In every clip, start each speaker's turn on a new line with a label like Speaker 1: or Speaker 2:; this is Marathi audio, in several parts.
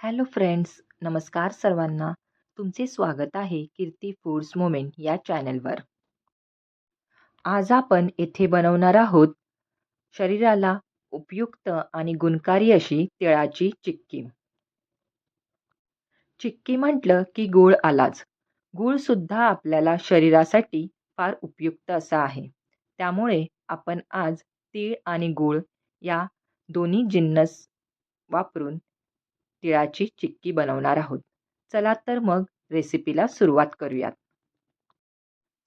Speaker 1: हॅलो फ्रेंड्स नमस्कार सर्वांना. तुमचे स्वागत आहे कीर्ती फूड्स मोमेंट या चॅनलवर. आज आपण येथे बनवणार आहोत शरीराला उपयुक्त आणि गुणकारी अशी तिळाची चिक्की. चिक्की म्हटलं की गूळ आलाच. गूळसुद्धा आपल्याला शरीरासाठी फार उपयुक्त असा आहे. त्यामुळे आपण आज तीळ आणि गूळ या दोन्ही जिन्नस वापरून तिळाची चिक्की बनवणार आहोत. चला तर मग रेसिपीला सुरुवात करूयात.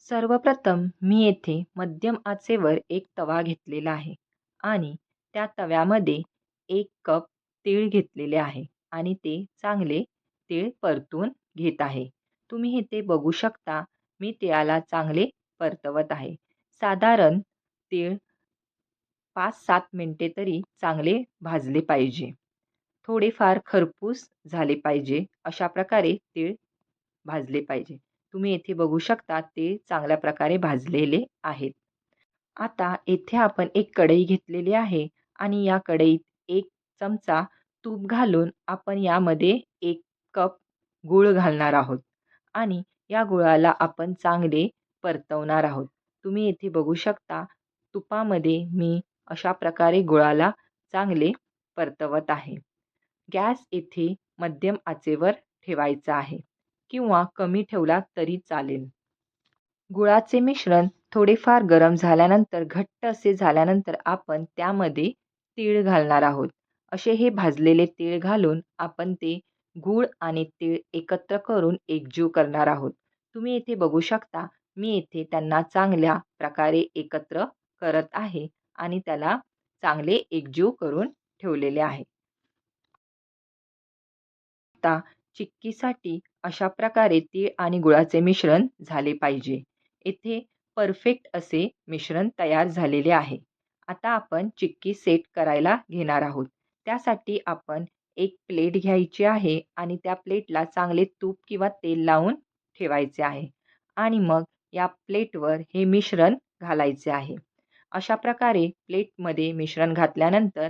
Speaker 1: सर्वप्रथम मी येथे मध्यम आचेवर एक तवा घेतलेला आहे आणि त्या तव्यामध्ये एक कप तीळ घेतलेले आहे आणि ते चांगले तीळ परतून घेत आहे. तुम्ही इथे बघू शकता मी तिळाला चांगले परतवत आहे. साधारण तीळ पाच सात मिनटे तरी चांगले भाजले पाहिजे. थोडेफार खरपूस झाले पाहिजे. अशा प्रकारे तीळ भाजले पाहिजे. तुम्ही येथे बघू शकता ते चांगल्या प्रकारे भाजलेले आहेत. आता येथे आपण एक कढई घेतलेली आहे आणि या कढईत एक चमचा तूप घालून आपण यामध्ये एक कप गूळ घालणार आहोत आणि या गुळाला आपण चांगले परतवणार आहोत. तुम्ही येथे बघू शकता तुपामध्ये मी अशा प्रकारे गुळाला चांगले परतवत आहे. गॅस येथे मध्यम आचेवर ठेवायचा आहे किंवा कमी ठेवला तरी चालेल. गुळाचे मिश्रण थोडेफार गरम झाल्यानंतर घट्ट असे झाल्यानंतर आपण त्यामध्ये तीळ घालणार आहोत. असे हे भाजलेले तीळ घालून आपण ते गूळ आणि तीळ एकत्र करून एकजीव करणार आहोत. तुम्ही येथे बघू शकता मी येथे त्यांना चांगल्या प्रकारे एकत्र करत आहे आणि त्याला चांगले एकजीव करून ठेवलेले आहे. आता चिक्कीसाठी अशा प्रकारे तीळ आणि गुळाचे मिश्रण झाले पाहिजे. येथे परफेक्ट असे मिश्रण तयार झालेले आहे. आता आपण चिक्की सेट करायला घेणार आहोत. त्यासाठी आपण एक प्लेट घ्यायची आहे आणि त्या प्लेटला चांगले तूप किंवा तेल लावून ठेवायचे आहे. आणि मग या प्लेटवर हे मिश्रण घालायचे आहे. अशा प्रकारे प्लेटमध्ये मिश्रण घातल्यानंतर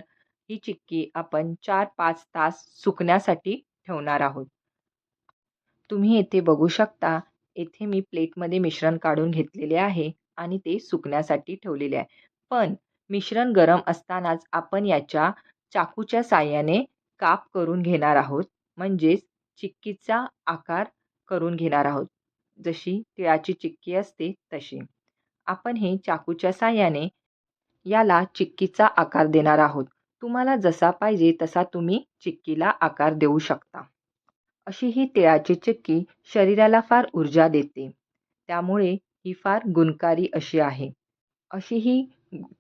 Speaker 1: ही चिक्की आपण चार पाच तास सुकण्यासाठी ठेवणार आहोत. तुम्ही येथे बघू शकता येथे मी प्लेटमध्ये मिश्रण काढून घेतलेले आहे आणि ते सुकण्यासाठी ठेवलेले आहे. पण मिश्रण गरम असतानाच आपण याच्या चाकूच्या साह्याने काप करून घेणार आहोत म्हणजेच चिक्कीचा आकार करून घेणार आहोत. जशी तिळाची चिक्की असते तशी. आपण हे चाकूच्या साह्याने याला चिक्कीचा आकार देणार आहोत. तुम्हाला जसा पाहिजे तसा तुम्ही चिक्कीला आकार देऊ शकता. अशी ही तिळाची चिक्की शरीराला फार ऊर्जा देते. त्यामुळे ही फार गुणकारी अशी आहे. अशी ही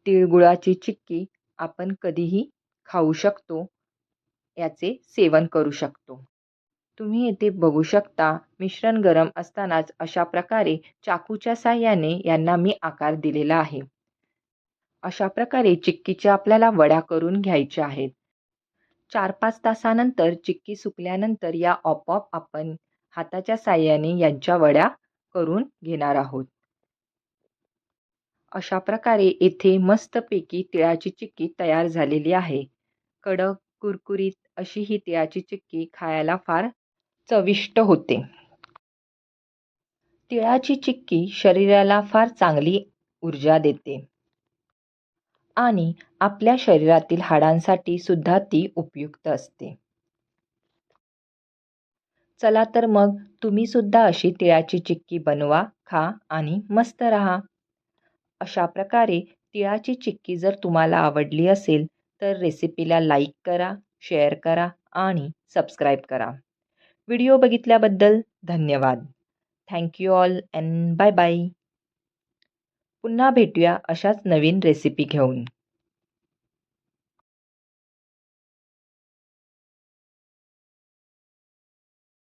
Speaker 1: तिळगुळाची चिक्की आपण कधीही खाऊ शकतो याचे सेवन करू शकतो. तुम्ही येथे बघू शकता मिश्रण गरम असतानाच अशा प्रकारे चाकूच्या साह्याने यांना मी आकार दिलेला आहे. अशा प्रकारे चिक्कीच्या आपल्याला वड्या करून घ्यायच्या आहेत. चार पाच तासानंतर चिक्की सुकल्यानंतर या ऑपऑप आपण हाताच्या साह्याने यांच्या वड्या करून घेणार आहोत. अशा प्रकारे येथे मस्तपैकी तिळाची चिक्की तयार झालेली आहे. कडक कुरकुरीत अशी ही तिळाची चिक्की खायला फार चविष्ट होते. तिळाची चिक्की शरीराला फार चांगली ऊर्जा देते. आणि आपल्या शरीरातील हाडांसाठी सुद्धा ती उपयुक्त असते. चला तर मग तुम्ही सुद्धा अशी तिळाची चिक्की बनवा खा आणि मस्त राहा. अशा प्रकारे तिळाची चिक्की जर तुम्हाला आवडली असेल तर रेसिपीला लाईक करा शेअर करा आणि सबस्क्राईब करा. व्हिडिओ बघितल्याबद्दल धन्यवाद. Thank you all and bye bye. पुन्हा भेटूया अशाच नवीन रेसिपी घेऊन.